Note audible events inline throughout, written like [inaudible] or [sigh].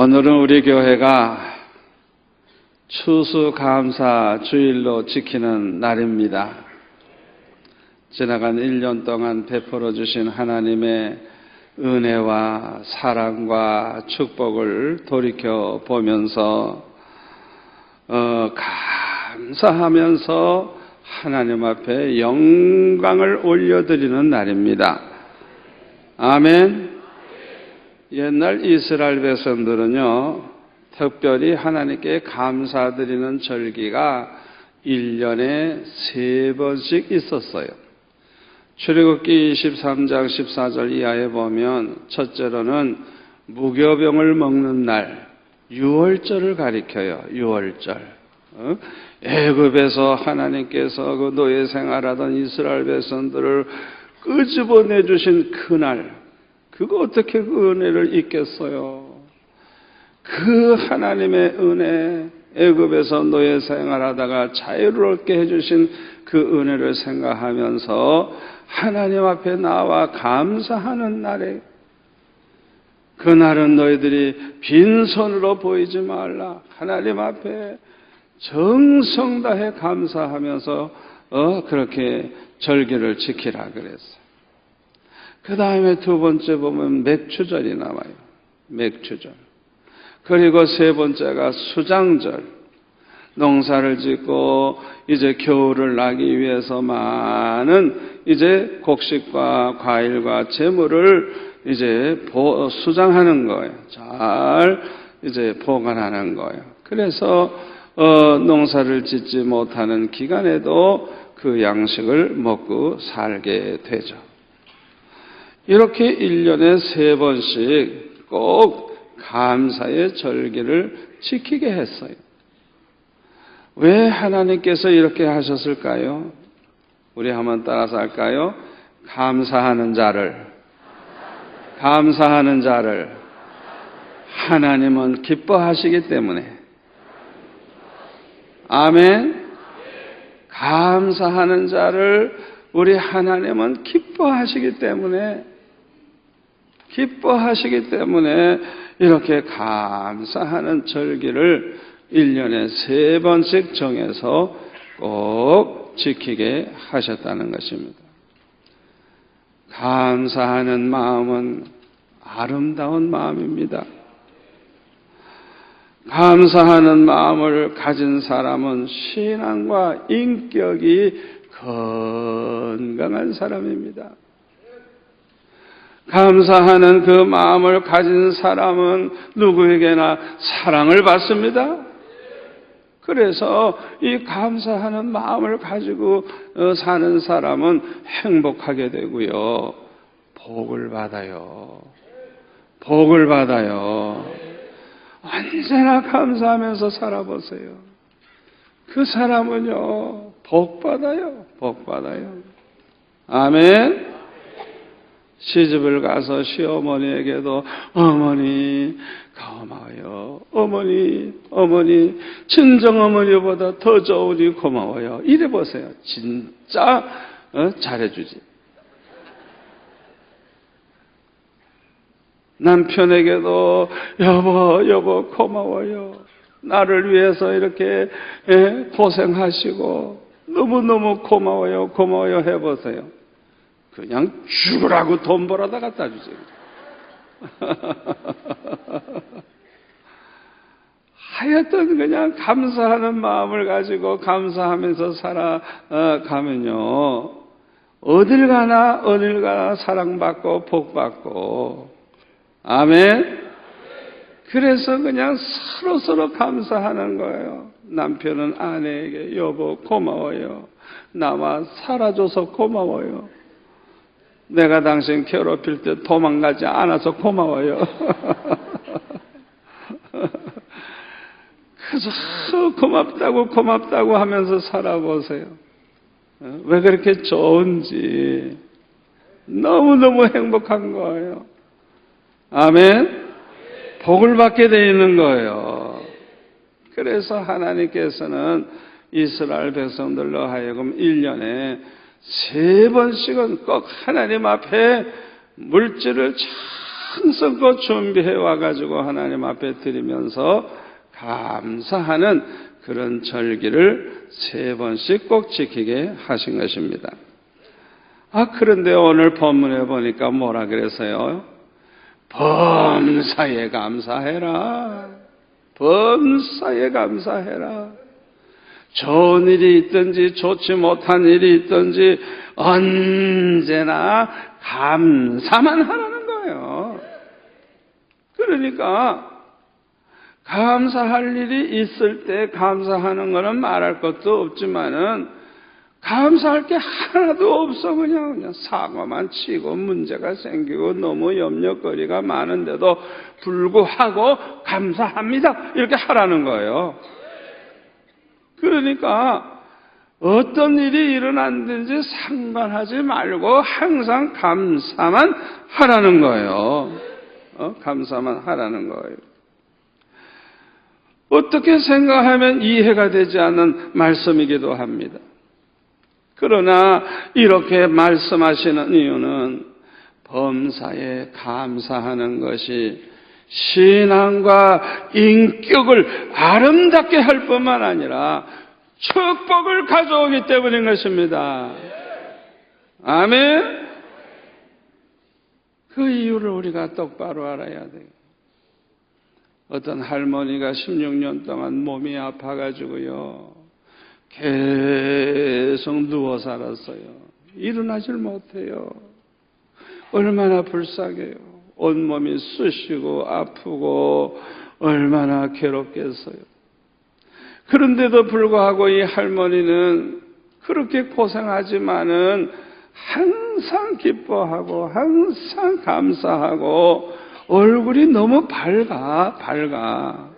오늘은 우리 교회가 추수감사 주일로 지키는 날입니다. 지나간 1년 동안 베풀어 주신 하나님의 은혜와 사랑과 축복을 돌이켜 보면서 어, 감사하면서 하나님 앞에 영광을 올려드리는 날입니다. 아멘. 옛날 이스라엘 백성들은요, 특별히 하나님께 감사드리는 절기가 1년에 세 번씩 있었어요. 출애굽기 23장 14절 이하에 보면 첫째로는 무교병을 먹는 날 6월절을 가리켜요. 6월절. 어? 애굽에서 하나님께서 그 노예 생활하던 이스라엘 백성들을 끄집어내 주신 그날 그거 어떻게 그 은혜를 잊겠어요? 그 하나님의 은혜, 애굽에서 노예 생활하다가 자유롭게 해주신 그 은혜를 생각하면서 하나님 앞에 나와 감사하는 날에 그날은 너희들이 빈손으로 보이지 말라. 하나님 앞에 정성 다해 감사하면서 어 그렇게 절기를 지키라 그랬어요. 그 다음에 두 번째 보면 맥추절이 나와요. 맥추절. 그리고 세 번째가 수장절. 농사를 짓고 이제 겨울을 나기 위해서 많은 이제 곡식과 과일과 재물을 이제 수장하는 거예요. 잘 이제 보관하는 거예요. 그래서 어, 농사를 짓지 못하는 기간에도 그 양식을 먹고 살게 되죠. 이렇게 1년에 세 번씩 꼭 감사의 절기를 지키게 했어요. 왜 하나님께서 이렇게 하셨을까요? 우리 한번 따라서 할까요? 감사하는 자를, 감사하는 자를 하나님은 기뻐하시기 때문에. 아멘. 감사하는 자를 우리 하나님은 기뻐하시기 때문에 기뻐하시기 때문에 이렇게 감사하는 절기를 1년에 세 번씩 정해서 꼭 지키게 하셨다는 것입니다. 감사하는 마음은 아름다운 마음입니다. 감사하는 마음을 가진 사람은 신앙과 인격이 건강한 사람입니다. 감사하는 그 마음을 가진 사람은 누구에게나 사랑을 받습니다. 그래서 이 감사하는 마음을 가지고 어, 사는 사람은 행복하게 되고요. 복을 받아요. 복을 받아요. 언제나 감사하면서 살아보세요. 그 사람은요, 복 받아요. 복 받아요. 아멘. 시집을 가서 시어머니에게도 어머니 고마워요. 어머니, 어머니, 친정 어머니보다 더 좋으니 고마워요. 이래 보세요. 진짜 어? 잘해주지. 남편에게도 여보, 여보 고마워요. 나를 위해서 이렇게 예, 고생하시고 너무너무 고마워요, 고마워요 해보세요. 그냥 죽으라고 돈 벌어다 갖다 주세요. [laughs] 하여튼 그냥 감사하는 마음을 가지고 감사하면서 살아가면요. 어딜 가나 어딜 가나 사랑받고 복받고 아멘. 그래서 그냥 서로 서로 감사하는 거예요. 남편은 아내에게 여보 고마워요. 나와 살아줘서 고마워요. 내가 당신 괴롭힐 때 도망가지 않아서 고마워요. [laughs] 그래서 고맙다고 고맙다고 하면서 살아보세요. 왜 그렇게 좋은지 너무너무 행복한 거예요. 아멘. 복을 받게 되어 있는 거예요. 그래서 하나님께서는 이스라엘 백성들로 하여금 1년에 세 번씩은 꼭 하나님 앞에 물질을 한성껏 준비해 와가지고 하나님 앞에 드리면서 감사하는 그런 절기를 세 번씩 꼭 지키게 하신 것입니다. 아, 그런데 오늘 본문에 보니까 뭐라 그랬어요? 범사에 감사해라. 범사에 감사해라. 좋은 일이 있든지 좋지 못한 일이 있든지 언제나 감사만 하라는 거예요. 그러니까 감사할 일이 있을 때 감사하는 것은 말할 것도 없지만은 감사할 게 하나도 없어 그냥 그냥 사고만 치고 문제가 생기고 너무 염려거리가 많은데도 불구하고 감사합니다 이렇게 하라는 거예요. 그러니까 어떤 일이 일어났든지 상관하지 말고 항상 감사만 하라는 거예요. 어? 감사만 하라는 거예요. 어떻게 생각하면 이해가 되지 않는 말씀이기도 합니다. 그러나 이렇게 말씀하시는 이유는 범사에 감사하는 것이 신앙과 인격을 아름답게 할 뿐만 아니라 축복을 가져오기 때문인 것입니다. 아멘. 그 이유를 우리가 똑바로 알아야 돼요. 어떤 할머니가 16년 동안 몸이 아파가지고요. 계속 누워 살았어요. 일어나질 못해요. 얼마나 불쌍해요. 온몸이 쑤시고 아프고 얼마나 괴롭겠어요. 그런데도 불구하고 이 할머니는 그렇게 고생하지만은 항상 기뻐하고 항상 감사하고 얼굴이 너무 밝아, 밝아.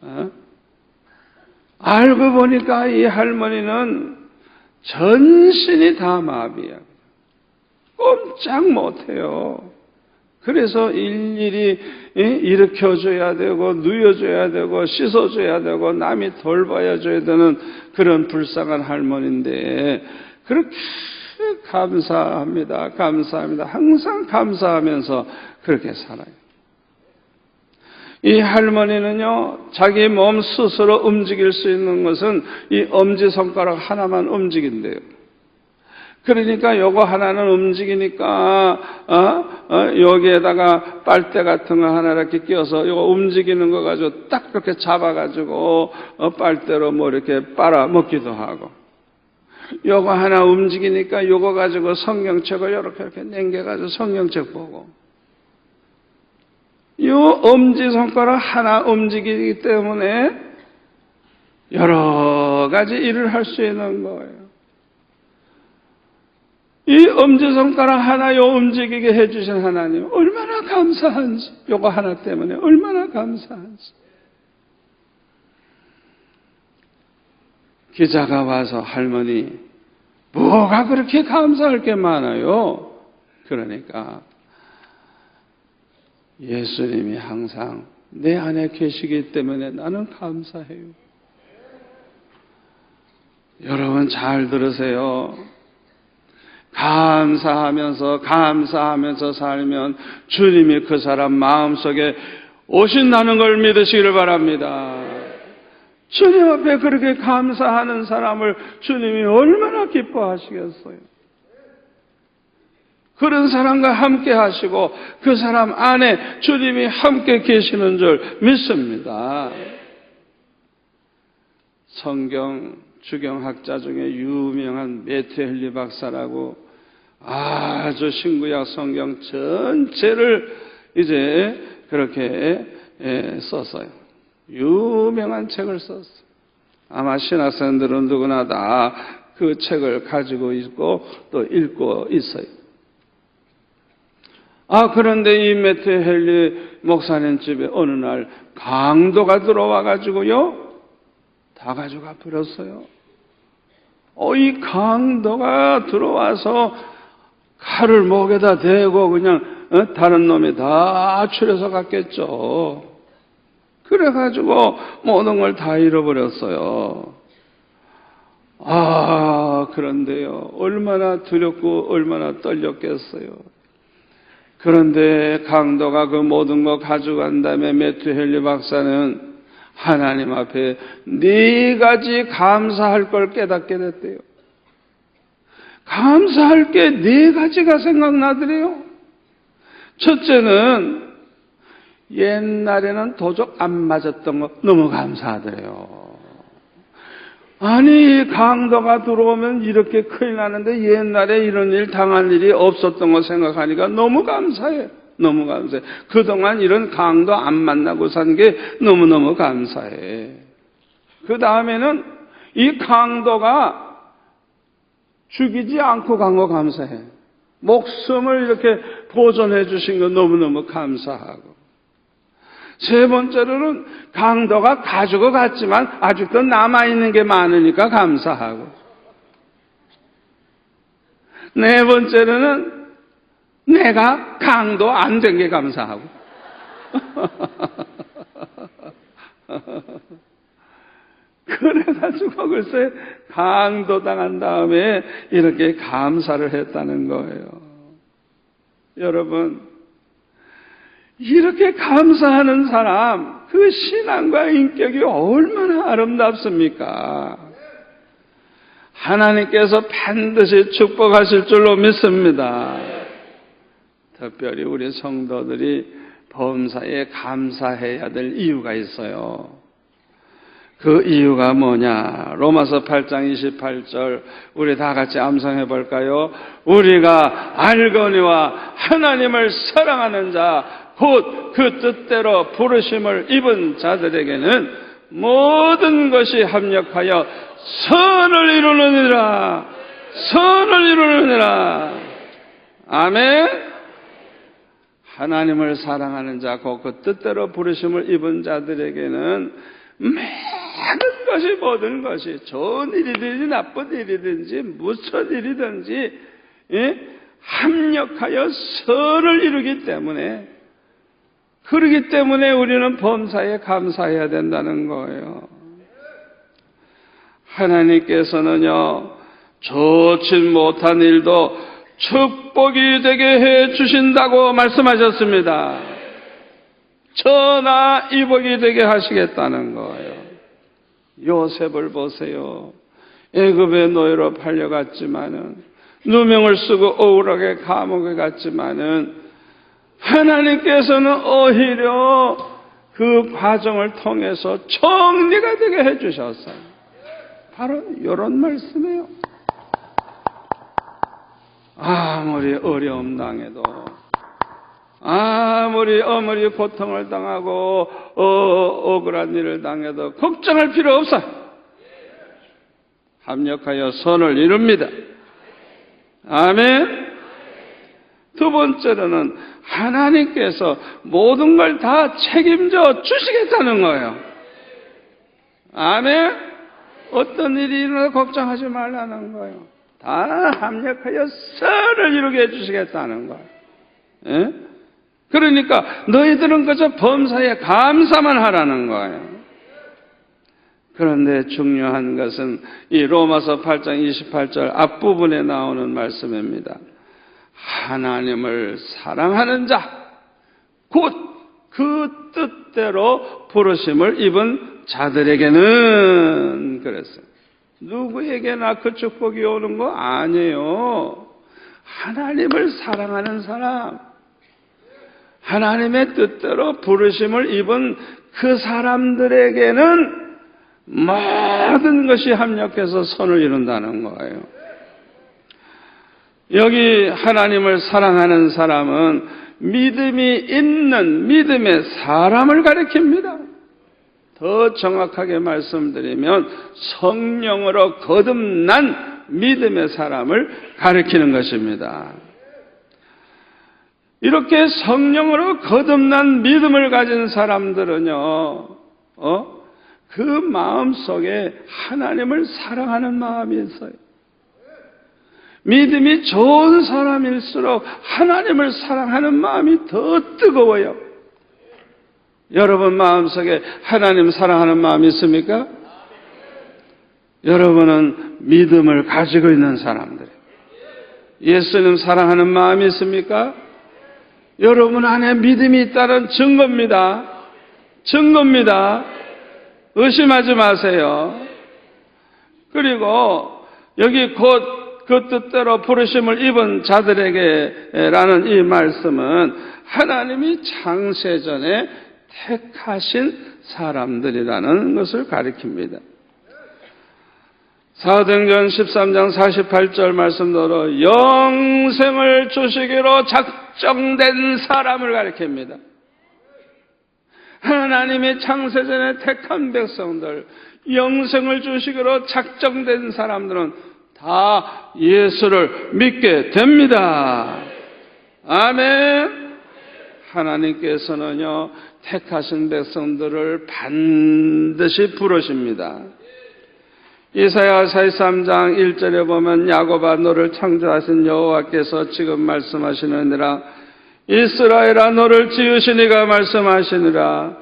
어? 알고 보니까 이 할머니는 전신이 다 마비야. 꼼짝 못해요. 그래서 일일이 일으켜줘야 되고 누여줘야 되고 씻어줘야 되고 남이 돌봐줘야 되는 그런 불쌍한 할머니인데 그렇게 감사합니다. 감사합니다. 항상 감사하면서 그렇게 살아요. 이 할머니는요, 자기 몸 스스로 움직일 수 있는 것은 이 엄지손가락 하나만 움직인대요. 그러니까 요거 하나는 움직이니까, 어? 어? 여기에다가 빨대 같은 거 하나 이렇게 끼워서 요거 움직이는 거 가지고 딱 그렇게 잡아가지고, 어? 빨대로 뭐 이렇게 빨아 먹기도 하고. 요거 하나 움직이니까 요거 가지고 성경책을 이렇게 이렇게 냉겨가지고 성경책 보고. 요 엄지 손가락 하나 움직이기 때문에 여러 가지 일을 할 수 있는 거예요. 이 엄지손가락 하나 요 움직이게 해주신 하나님 얼마나 감사한지 요거 하나 때문에 얼마나 감사한지 기자가 와서 할머니 뭐가 그렇게 감사할 게 많아요? 그러니까 예수님이 항상 내 안에 계시기 때문에 나는 감사해요. 여러분 잘 들으세요. 감사하면서 감사하면서 살면 주님이 그 사람 마음속에 오신다는 걸 믿으시기를 바랍니다. 주님 앞에 그렇게 감사하는 사람을 주님이 얼마나 기뻐하시겠어요? 그런 사람과 함께 하시고 그 사람 안에 주님이 함께 계시는 줄 믿습니다. 성경 주경학자 중에 유명한 메테헬리 박사라고 아주 신구약 성경 전체를 이제 그렇게 썼어요. 유명한 책을 썼어요. 아마 신학생들은 누구나 다 그 책을 가지고 있고 또 읽고 있어요. 아, 그런데 이 메트 헬리 목사님 집에 어느 날 강도가 들어와 가지고요. 다 가져가 버렸어요. 어, 이 강도가 들어와서 칼을 목에다 대고 그냥 어? 다른 놈이 다 추려서 갔겠죠. 그래가지고 모든 걸 다 잃어버렸어요. 아, 그런데요. 얼마나 두렵고 얼마나 떨렸겠어요. 그런데 강도가 그 모든 거 가져간 다음에 매튜 헨리 박사는 하나님 앞에 네 가지 감사할 걸 깨닫게 됐대요. 감사할 게 네 가지가 생각나더래요. 첫째는 옛날에는 도적 안 맞았던 거 너무 감사하더래요. 아니 강도가 들어오면 이렇게 큰일 나는데 옛날에 이런 일 당할 일이 없었던 거 생각하니까 너무 감사해. 너무 감사해. 그동안 이런 강도 안 만나고 산 게 너무너무 감사해. 그 다음에는 이 강도가 죽이지 않고 간 거 감사해. 목숨을 이렇게 보존해 주신 거 너무너무 감사하고. 세 번째로는 강도가 가지고 갔지만 아직도 남아있는 게 많으니까 감사하고. 네 번째로는 내가 강도 안 된 게 감사하고. [laughs] 그래가지고 글쎄 강도 당한 다음에 이렇게 감사를 했다는 거예요. 여러분, 이렇게 감사하는 사람, 그 신앙과 인격이 얼마나 아름답습니까? 하나님께서 반드시 축복하실 줄로 믿습니다. 특별히 우리 성도들이 범사에 감사해야 될 이유가 있어요. 그 이유가 뭐냐? 로마서 8장 28절 우리 다 같이 암송해 볼까요? 우리가 알거니와 하나님을 사랑하는 자 곧 그 뜻대로 부르심을 입은 자들에게는 모든 것이 합력하여 선을 이루느니라. 선을 이루느니라. 아멘. 하나님을 사랑하는 자, 곧그 뜻대로 부르심을 입은 자들에게는 모든 것이 모든 것이 좋은 일이든지 나쁜 일이든지 무슨 일이든지 예? 합력하여 선을 이루기 때문에 그러기 때문에 우리는 범사에 감사해야 된다는 거예요. 하나님께서는요 좋지 못한 일도 축복이 되게 해 주신다고 말씀하셨습니다. 천하 이복이 되게 하시겠다는 거예요. 요셉을 보세요. 애굽의 노예로 팔려갔지만은 누명을 쓰고 억울하게 감옥에 갔지만은 하나님께서는 오히려 그 과정을 통해서 정리가 되게 해주셨어요. 바로 이런 말씀이에요. 아무리 어려움 당해도 아무리 어머니 고통을 당하고 어, 억울한 일을 당해도 걱정할 필요 없어. 합력하여 선을 이룹니다. 아멘. 두 번째로는 하나님께서 모든 걸 다 책임져 주시겠다는 거예요. 아멘. 어떤 일이 일어나 걱정하지 말라는 거예요. 다 합력하여 선을 이루게 해주시겠다는 거예요. 예? 그러니까 너희들은 그저 범사에 감사만 하라는 거예요. 그런데 중요한 것은 이 로마서 8장 28절 앞부분에 나오는 말씀입니다. 하나님을 사랑하는 자, 곧 그 뜻대로 부르심을 입은 자들에게는 그랬어요. 누구에게나 그 축복이 오는 거 아니에요. 하나님을 사랑하는 사람, 하나님의 뜻대로 부르심을 입은 그 사람들에게는 모든 것이 합력해서 선을 이룬다는 거예요. 여기 하나님을 사랑하는 사람은 믿음이 있는 믿음의 사람을 가리킵니다. 더 정확하게 말씀드리면 성령으로 거듭난 믿음의 사람을 가리키는 것입니다. 이렇게 성령으로 거듭난 믿음을 가진 사람들은요, 어? 그 마음 속에 하나님을 사랑하는 마음이 있어요. 믿음이 좋은 사람일수록 하나님을 사랑하는 마음이 더 뜨거워요. 여러분 마음속에 하나님 사랑하는 마음이 있습니까? 여러분은 믿음을 가지고 있는 사람들. 예수님 사랑하는 마음이 있습니까? 여러분 안에 믿음이 있다는 증거입니다. 증거입니다. 의심하지 마세요. 그리고 여기 곧 그 뜻대로 부르심을 입은 자들에게라는 이 말씀은 하나님이 창세전에 택하신 사람들이라는 것을 가리킵니다. 사도행전 13장 48절 말씀대로 영생을 주시기로 작 정된 사람을 가리킵니다. 하나님이 창세전에 택한 백성들, 영생을 주시기로 작정된 사람들은 다 예수를 믿게 됩니다. 아멘. 하나님께서는요, 택하신 백성들을 반드시 부르십니다. 이사야 43장 1절에 보면 야곱아 너를 창조하신 여호와께서 지금 말씀하시느니라. 이스라엘아 너를 지으시니가 말씀하시느라.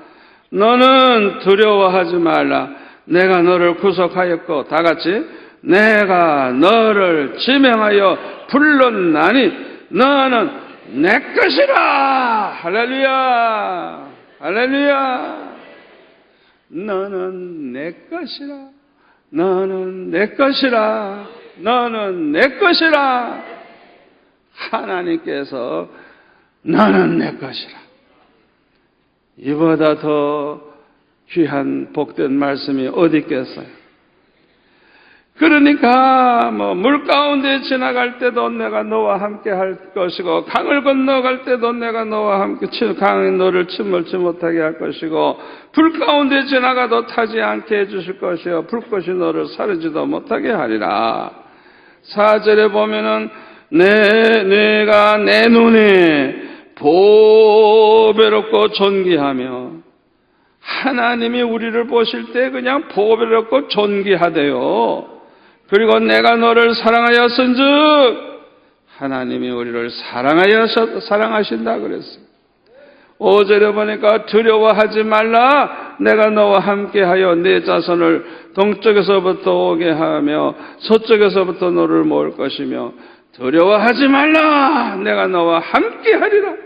너는 두려워하지 말라. 내가 너를 구속하였고 다 같이 내가 너를 지명하여 불렀나니 너는 내 것이라. 할렐루야. 할렐루야. 너는 내 것이라 너는 내 것이라 너는 내 것이라 하나님께서 너는 내 것이라 이보다 더 귀한 복된 말씀이 어디 있겠어요? 그러니까 뭐 물 가운데 지나갈 때도 내가 너와 함께 할 것이고 강을 건너갈 때도 내가 너와 함께 강에 너를 침몰치 못하게 할 것이고 불 가운데 지나가도 타지 않게 해주실 것이요 불꽃이 너를 사르지도 못하게 하리라. 사절에 보면은 내 내가 내 눈에 보배롭고 존귀하며 하나님이 우리를 보실 때 그냥 보배롭고 존귀하대요. 그리고 내가 너를 사랑하였은즉 하나님이 우리를 사랑하여 사랑하신다 그랬어요. 5절에 보니까 두려워하지 말라. 내가 너와 함께하여 내 자손을 동쪽에서부터 오게 하며 서쪽에서부터 너를 모을 것이며 두려워하지 말라. 내가 너와 함께하리라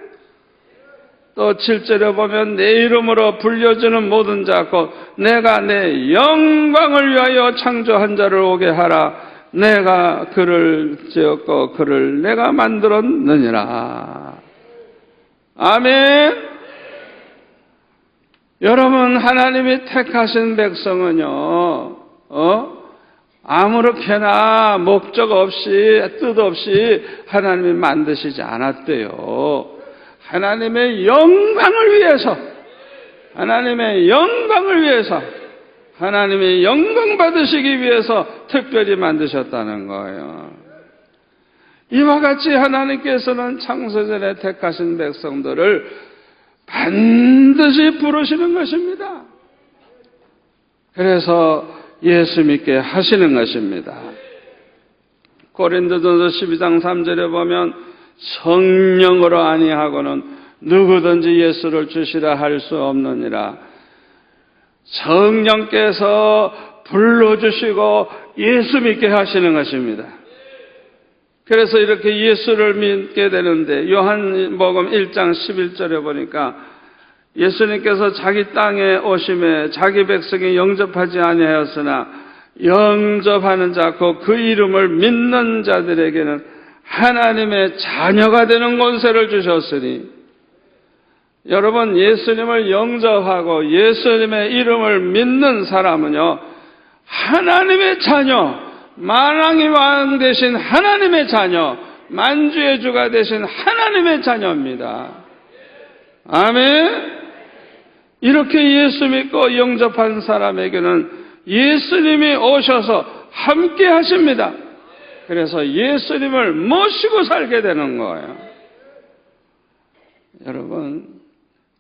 또 7절에 보면 내 이름으로 불려주는 모든 자, 곧 내가 내 영광을 위하여 창조한 자를 오게 하라. 내가 그를 지었고 그를 내가 만들었느니라. 아멘. 여러분, 하나님이 택하신 백성은요, 어? 아무렇게나 목적 없이, 뜻 없이 하나님이 만드시지 않았대요. 하나님의 영광을 위해서, 하나님의 영광을 위해서, 하나님의 영광 받으시기 위해서 특별히 만드셨다는 거예요. 이와 같이 하나님께서는 창세전에 택하신 백성들을 반드시 부르시는 것입니다. 그래서 예수 믿게 하시는 것입니다. 고린도전서 12장 3절에 보면 성령으로 아니하고는 누구든지 예수를 주시라 할 수 없느니라. 성령께서 불러주시고 예수 믿게 하시는 것입니다. 그래서 이렇게 예수를 믿게 되는데 요한복음 1장 11절에 보니까 예수님께서 자기 땅에 오심에 자기 백성이 영접하지 아니하였으나 영접하는 자, 그 이름을 믿는 자들에게는 하나님의 자녀가 되는 권세를 주셨으니 여러분 예수님을 영접하고 예수님의 이름을 믿는 사람은요 하나님의 자녀 만왕의 왕 되신 하나님의 자녀 만주의 주가 되신 하나님의 자녀입니다. 아멘. 이렇게 예수 믿고 영접한 사람에게는 예수님이 오셔서 함께 하십니다. 그래서 예수님을 모시고 살게 되는 거예요. 여러분,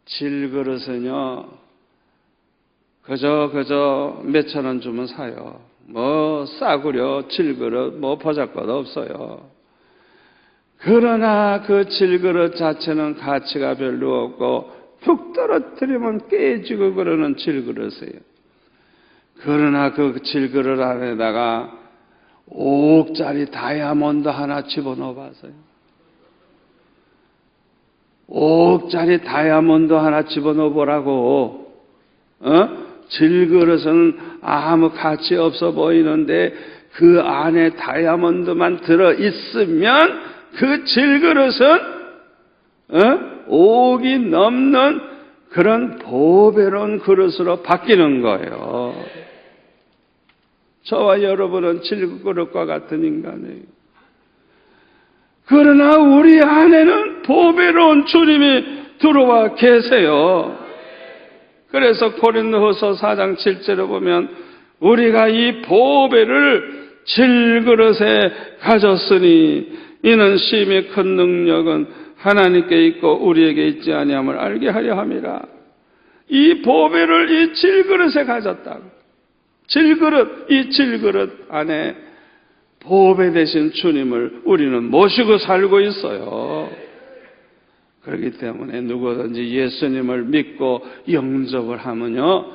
질그릇은요, 그저, 그저 몇천 원 주면 사요. 뭐, 싸구려, 질그릇, 뭐, 보잘것 없어요. 그러나 그 질그릇 자체는 가치가 별로 없고, 툭 떨어뜨리면 깨지고 그러는 질그릇이에요. 그러나 그 질그릇 안에다가 5억짜리 다이아몬드 하나 집어넣어 봤어요. 옥짜리 다이아몬드 하나 집어넣어 보라고. 어? 질그릇은 아무 가치 없어 보이는데 그 안에 다이아몬드만 들어 있으면 그 질그릇은 어? 옥이 넘는 그런 보배로운 그릇으로 바뀌는 거예요. 저와 여러분은 질그릇과 같은 인간이에요. 그러나 우리 안에는 보배로운 주님이 들어와 계세요. 그래서 고린도후서 4장 7절에 보면 우리가 이 보배를 질그릇에 가졌으니 이는 심히 큰 능력은 하나님께 있고 우리에게 있지 아니함을 알게 하려 함이라. 이 보배를 이 질그릇에 가졌다고. 질그릇, 이 질그릇 안에 보배 되신 주님을 우리는 모시고 살고 있어요. 그렇기 때문에 누구든지 예수님을 믿고 영접을 하면요,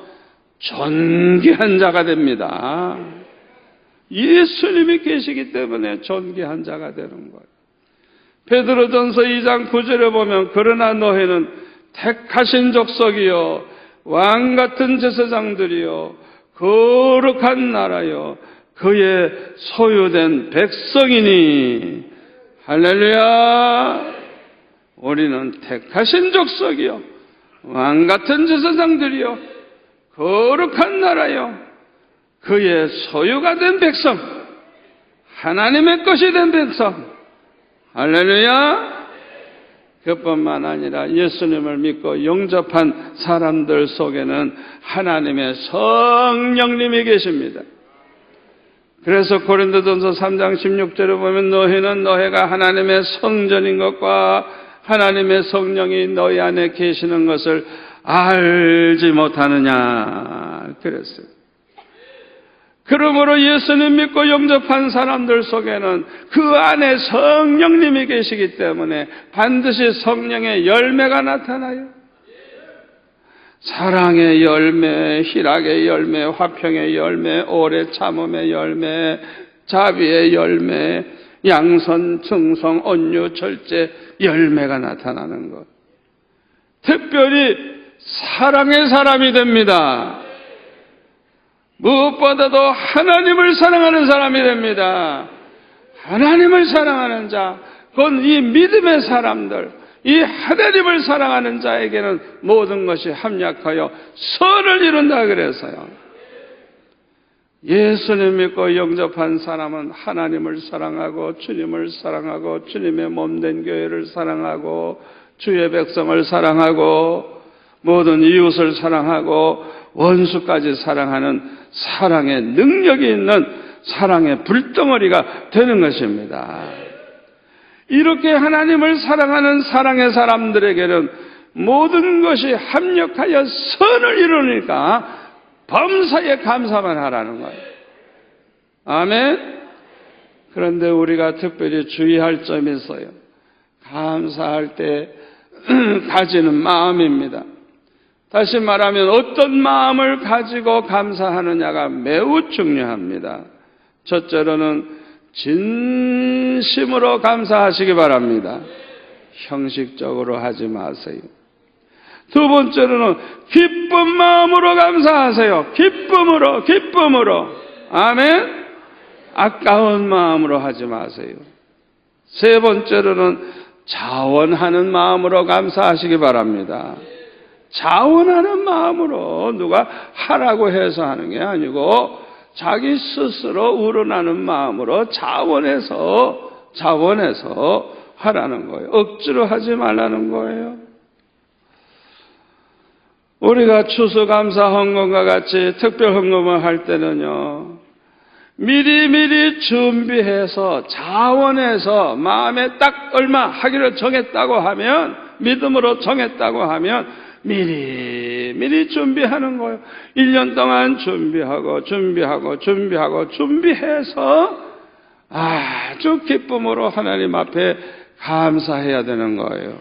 존귀한 자가 됩니다. 예수님이 계시기 때문에 존귀한 자가 되는 거예요. 베드로전서 2장 9절에 보면 그러나 너희는 택하신 족속이요 왕 같은 제사장들이요 거룩한 나라요 그의 소유된 백성이니. 할렐루야. 우리는 택하신 족속이요. 왕 같은 제사장들이요. 거룩한 나라요 그의 소유가 된 백성 하나님의 것이 된 백성. 할렐루야 그뿐만 아니라 예수님을 믿고 영접한 사람들 속에는 하나님의 성령님이 계십니다. 그래서 고린도전서 3장 16절에 보면 너희는 너희가 하나님의 성전인 것과 하나님의 성령이 너희 안에 계시는 것을 알지 못하느냐 그랬어요. 그러므로 예수님 믿고 영접한 사람들 속에는 그 안에 성령님이 계시기 때문에 반드시 성령의 열매가 나타나요. 사랑의 열매, 희락의 열매, 화평의 열매, 오래 참음의 열매, 자비의 열매, 양선, 충성, 온유, 절제 열매가 나타나는 것. 특별히 사랑의 사람이 됩니다. 무엇보다도 하나님을 사랑하는 사람이 됩니다. 하나님을 사랑하는 자, 그건 이 믿음의 사람들, 이 하나님을 사랑하는 자에게는 모든 것이 합력하여 선을 이룬다 그래서요. 예수님 믿고 영접한 사람은 하나님을 사랑하고 주님을 사랑하고 주님의 몸된 교회를 사랑하고 주의 백성을 사랑하고 모든 이웃을 사랑하고 원수까지 사랑하는 사랑의 능력이 있는 사랑의 불덩어리가 되는 것입니다. 이렇게 하나님을 사랑하는 사랑의 사람들에게는 모든 것이 합력하여 선을 이루니까 범사에 감사만 하라는 거예요. 아멘? 그런데 우리가 특별히 주의할 점이 있어요. 감사할 때 [clears throat] 가지는 마음입니다. 다시 말하면 어떤 마음을 가지고 감사하느냐가 매우 중요합니다. 첫째로는 진심으로 감사하시기 바랍니다. 형식적으로 하지 마세요. 두 번째로는 기쁜 마음으로 감사하세요. 기쁨으로, 기쁨으로. 아멘? 아까운 마음으로 하지 마세요. 세 번째로는 자원하는 마음으로 감사하시기 바랍니다. 자원하는 마음으로 누가 하라고 해서 하는 게 아니고 자기 스스로 우러나는 마음으로 자원해서 자원해서 하라는 거예요. 억지로 하지 말라는 거예요. 우리가 추수감사 헌금과 같이 특별 헌금을 할 때는요. 미리미리 준비해서 자원해서 마음에 딱 얼마 하기로 정했다고 하면 믿음으로 정했다고 하면 미리 미리 준비하는 거예요. 1년 동안 준비하고 준비하고 준비하고 준비해서 아주 기쁨으로 하나님 앞에 감사해야 되는 거예요.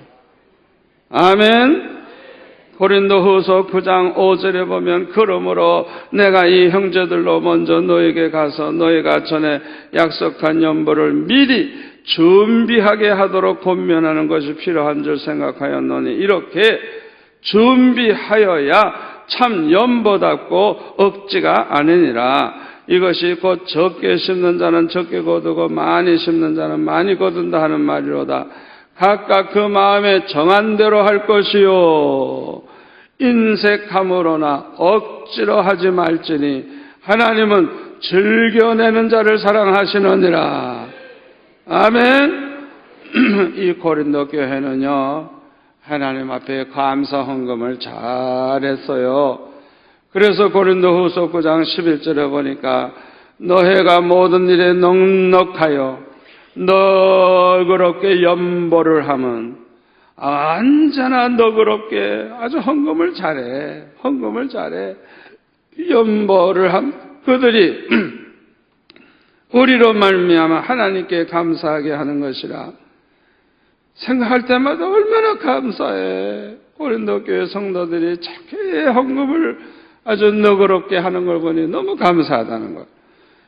아멘. 고린도 후서 9장 5절에 보면 그러므로 내가 이 형제들로 먼저 너에게 가서 너희가 전에 약속한 연보를 미리 준비하게 하도록 권면하는 것이 필요한 줄 생각하였노니 이렇게 준비하여야 참 연보답고 억지가 아니니라. 이것이 곧 적게 심는 자는 적게 거두고 많이 심는 자는 많이 거둔다 하는 말이로다. 각각 그 마음에 정한 대로 할 것이요. 인색함으로나 억지로 하지 말지니 하나님은 즐겨내는 자를 사랑하시느니라. 아멘. [clears throat] 이 고린도 교회는요 하나님 앞에 감사 헌금을 잘했어요. 그래서 고린도 후서 9장 11절에 보니까 너희가 모든 일에 넉넉하여 너그럽게 연보를 하면 언제나 너그럽게 아주 헌금을 잘해. 헌금을 잘해. 연보를 함 그들이 [clears throat] 우리로 말미암아 하나님께 감사하게 하는 것이라. 생각할 때마다 얼마나 감사해. 고린도 교회 성도들이 착해 헌금을 아주 너그럽게 하는 걸 보니 너무 감사하다는 것.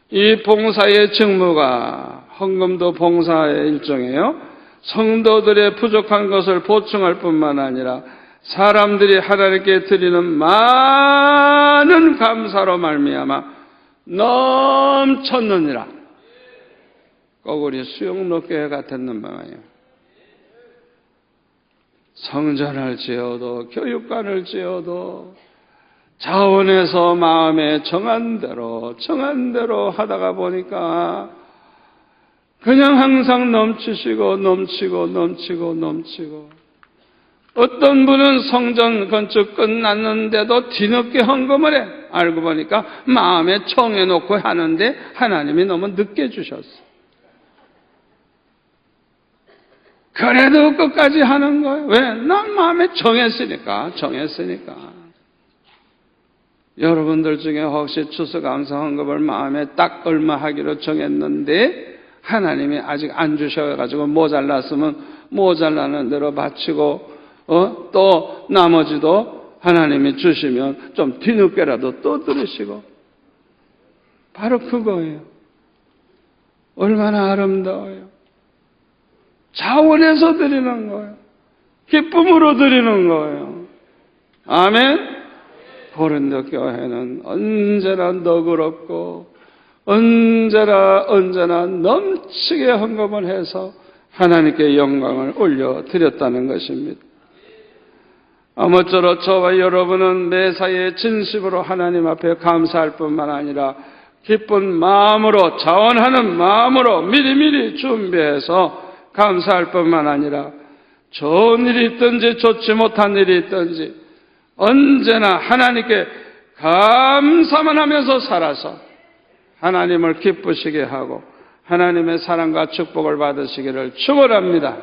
이 봉사의 직무가 헌금도 봉사의 일종이에요. 성도들의 부족한 것을 보충할 뿐만 아니라 사람들이 하나님께 드리는 많은 감사로 말미암아 넘쳤느니라. 꼭 우리 수영로교회 같았는 말이에요. 성전을 지어도 교육관을 지어도 자원에서 마음에 정한 대로 정한 대로 하다가 보니까 그냥 항상 넘치시고 넘치고 넘치고 넘치고 어떤 분은 성전 건축 끝났는데도 뒤늦게 헌금을 해 알고 보니까 마음에 청해놓고 하는데 하나님이 너무 늦게 주셨어. 그래도 끝까지 하는 거예요. 왜? 난 마음에 정했으니까, 정했으니까. 여러분들 중에 혹시 추수 감사 헌금을 마음에 딱 얼마 하기로 정했는데 하나님이 아직 안 주셔가지고 모자랐으면 모자라는 대로 바치고 어? 또 나머지도 하나님이 주시면 좀 뒤늦게라도 또 들으시고 바로 그거예요. 얼마나 아름다워요. 자원해서 드리는 거예요. 기쁨으로 드리는 거예요. 아멘? 고린도 교회는 언제나 너그럽고 언제나 언제나 넘치게 헌금을 해서 하나님께 영광을 올려 드렸다는 것입니다. 아무쪼록 저와 여러분은 매사에 진심으로 하나님 앞에 감사할 뿐만 아니라 기쁜 마음으로 자원하는 마음으로 미리미리 준비해서 감사할 뿐만 아니라 좋은 일이 있든지 좋지 못한 일이 있든지 언제나 하나님께 감사만 하면서 살아서 하나님을 기쁘시게 하고 하나님의 사랑과 축복을 받으시기를 축원합니다.